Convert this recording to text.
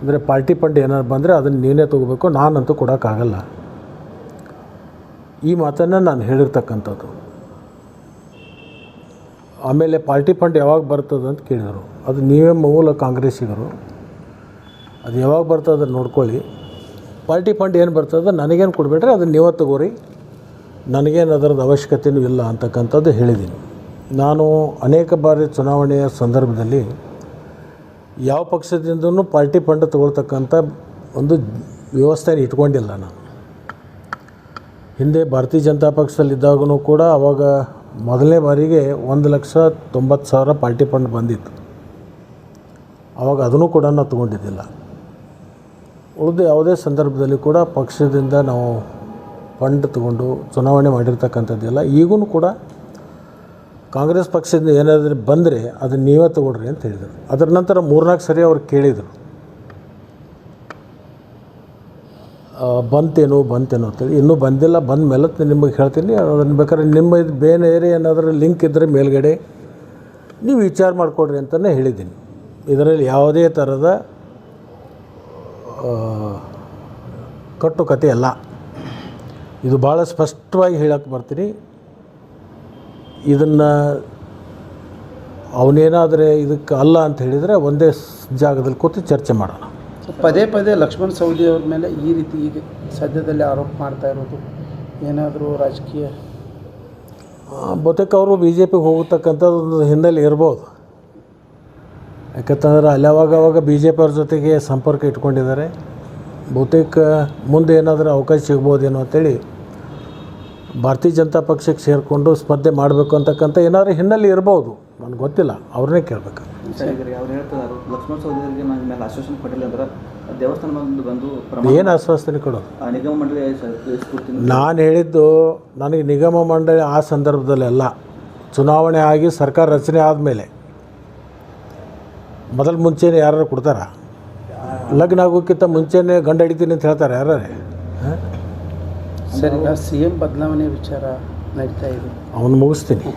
ಅಂದರೆ party fund ಏನಾದ್ರು ಬಂದರೆ ಅದನ್ನು ನೀನೇ ತೊಗೋಬೇಕು, ನಾನಂತೂ ಕೊಡೋಕ್ಕಾಗಲ್ಲ. ಈ ಮಾತನ್ನು ನಾನು ಹೇಳಿರ್ತಕ್ಕಂಥದ್ದು. ಆಮೇಲೆ ಪಾರ್ಟಿ ಫಂಡ್ ಯಾವಾಗ ಬರ್ತದೆ ಅಂತ ಕೇಳಿದರು. ಅದು ನೀವೇ ಮೂಲ ಕಾಂಗ್ರೆಸ್ಸಿಗರು. ಅದು ಯಾವಾಗ ಬರ್ತದೆ ನೋಡ್ಕೊಳ್ಳಿ. ಪಾರ್ಟಿ ಫಂಡ್ ಏನು ಬರ್ತದೆ ನನಗೇನು ಕೊಡಬೇಡ್ರಿ, ಅದನ್ನು ನೀವೇ ತಗೋರಿ. ನನಗೇನು ಅದರದ ಅವಶ್ಯಕತೆಯೂ ಇಲ್ಲ ಅಂತಕ್ಕಂಥದ್ದು ಹೇಳಿದ್ದೀನಿ. ನಾನು ಅನೇಕ ಬಾರಿ ಚುನಾವಣೆಯ ಸಂದರ್ಭದಲ್ಲಿ ಯಾವ ಪಕ್ಷದಿಂದನೂ ಪಾರ್ಟಿ ಫಂಡ್ ತಗೊಳ್ತಕ್ಕಂಥ ಒಂದು ವ್ಯವಸ್ಥೆನ ಇಟ್ಕೊಂಡಿಲ್ಲ ನಾನು. ಹಿಂದೆ ಭಾರತೀಯ ಜನತಾ ಪಕ್ಷದಲ್ಲಿದ್ದಾಗೂ ಕೂಡ ಅವಾಗ ಮೊದಲನೇ ಬಾರಿಗೆ ಒಂದು ಲಕ್ಷ ತೊಂಬತ್ತು ಸಾವಿರ ಪಾರ್ಟಿ ಫಂಡ್ ಬಂದಿತ್ತು. ಅವಾಗ ಅದನ್ನು ಕೂಡ ನಾವು ತೊಗೊಂಡಿದ್ದಿಲ್ಲ. ಉಳಿದು ಯಾವುದೇ ಸಂದರ್ಭದಲ್ಲಿ ಕೂಡ ಪಕ್ಷದಿಂದ ನಾವು ಫಂಡ್ ತಗೊಂಡು ಚುನಾವಣೆ ಮಾಡಿರ್ತಕ್ಕಂಥದ್ದಿಲ್ಲ. ಈಗೂ ಕೂಡ ಕಾಂಗ್ರೆಸ್ ಪಕ್ಷದಿಂದ ಏನಾದರೂ ಬಂದರೆ ಅದನ್ನು ನೀವೇ ತಗೊಳ್ರಿ ಅಂತ ಹೇಳಿದರು. ಅದರ ನಂತರ ಮೂರ್ನಾಲ್ಕು ಸರಿ ಅವ್ರು ಕೇಳಿದರು. ಬಂತೇನು ಬಂತೇನು ಅಂತೇಳಿ ಇನ್ನೂ ಬಂದಿಲ್ಲ, ಬಂದ ಮೇಲೆ ನಿಮಗೆ ಹೇಳ್ತೀನಿ. ಅದನ್ನು ಬೇಕಾದ್ರೆ ನಿಮ್ಮ ಇದು ಬೇರೆ ಏನಾದರೂ ಲಿಂಕ್ ಇದ್ದರೆ ಮೇಲ್ಗಡೆ ನೀವು ವಿಚಾರ ಮಾಡಿಕೊಡ್ರಿ ಅಂತಲೇ ಹೇಳಿದ್ದೀನಿ. ಇದರಲ್ಲಿ ಯಾವುದೇ ಥರದ ಕಟ್ಟು ಕಟ್ಟುಕತೆ ಅಲ್ಲ. ಇದು ಭಾಳ ಸ್ಪಷ್ಟವಾಗಿ ಹೇಳಕ್ಕೆ ಬರ್ತೀನಿ. ಇದನ್ನು ಅವನೇನಾದರೆ ಇದಕ್ಕೆ ಅಲ್ಲ ಅಂತ ಹೇಳಿದರೆ ಒಂದೇ ಜಾಗದಲ್ಲಿ ಕೂತು ಚರ್ಚೆ ಮಾಡೋಣ. ಪದೇ ಪದೇ ಲಕ್ಷ್ಮಣ್ ಸವದಿ ಅವ್ರ ಮೇಲೆ ಈ ರೀತಿ ಈಗ ಸದ್ಯದಲ್ಲಿ ಆರೋಪ ಮಾಡ್ತಾ ಇರೋದು ಏನಾದರೂ ರಾಜಕೀಯ? ಬಹುತೇಕ ಅವರು ಬಿ ಜೆ ಪಿಗೆ ಹೋಗತಕ್ಕಂಥದ್ದು ಒಂದು ಹಿನ್ನೆಲೆ ಇರ್ಬೋದು. ಯಾಕಂತಂದ್ರೆ ಅಲ್ಲಿ ಅವಾಗ ಅವಾಗ ಬಿ ಜೆ ಪಿಯವ್ರ ಜೊತೆಗೆ ಸಂಪರ್ಕ ಇಟ್ಕೊಂಡಿದ್ದಾರೆ. ಬಹುತೇಕ ಮುಂದೆ ಏನಾದರೂ ಅವಕಾಶ ಸಿಗ್ಬೋದೇನೋ ಅಂತೇಳಿ ಭಾರತೀಯ ಜನತಾ ಪಕ್ಷಕ್ಕೆ ಸೇರಿಕೊಂಡು ಸ್ಪರ್ಧೆ ಮಾಡಬೇಕು ಅಂತಕ್ಕಂಥ ಏನಾದರೂ ಹಿನ್ನೆಲೆ ಇರ್ಬೋದು. ನನಗೆ ಗೊತ್ತಿಲ್ಲ. ಅವ್ರನ್ನೇ ಕೇಳಬೇಕು. ಸರಿಗ್ರಿ ಅವ್ರು ಹೇಳ್ತಾರೆ ಲಕ್ಷ್ಮಣ ಸಹೋದರಿಗೆ ನನ್ನ ಮೇಲೆ ಆಶ್ವಾಸನೆ ಕೊಟ್ಟಿಲ್ಲ ಅಂದ್ರೆ ಆ ದೇವಸ್ಥಾನ ಬಂದು ಬಂದು ಪ್ರಮಾಣ ಏನು ಆಶ್ವಾಸನೆ ಕೊಡೋದು? ನಿಗಮ ಮಂಡಳಿ ನಾನು ಹೇಳಿದ್ದು ನನಗೆ ನಿಗಮ ಮಂಡಳಿ ಆ ಸಂದರ್ಭದಲ್ಲೆಲ್ಲ ಚುನಾವಣೆ ಆಗಿ ಸರ್ಕಾರ ರಚನೆ ಆದಮೇಲೆ. ಮೊದಲು ಮುಂಚೆನೇ ಯಾರು ಕೊಡ್ತಾರ? ಲಗ್ನ ಆಗೋಕ್ಕಿಂತ ಮುಂಚೆನೇ ಗಂಡ ಹಿಡಿತೀನಿ ಅಂತ ಹೇಳ್ತಾರೆ ಯಾರೇ ಸರ್ ಸಿ ಎಂ ಬದಲಾವಣೆ ವಿಚಾರ ನಡೀತಾ ಇದೆ. ಅವನು ಮುಗಿಸ್ತೀನಿ.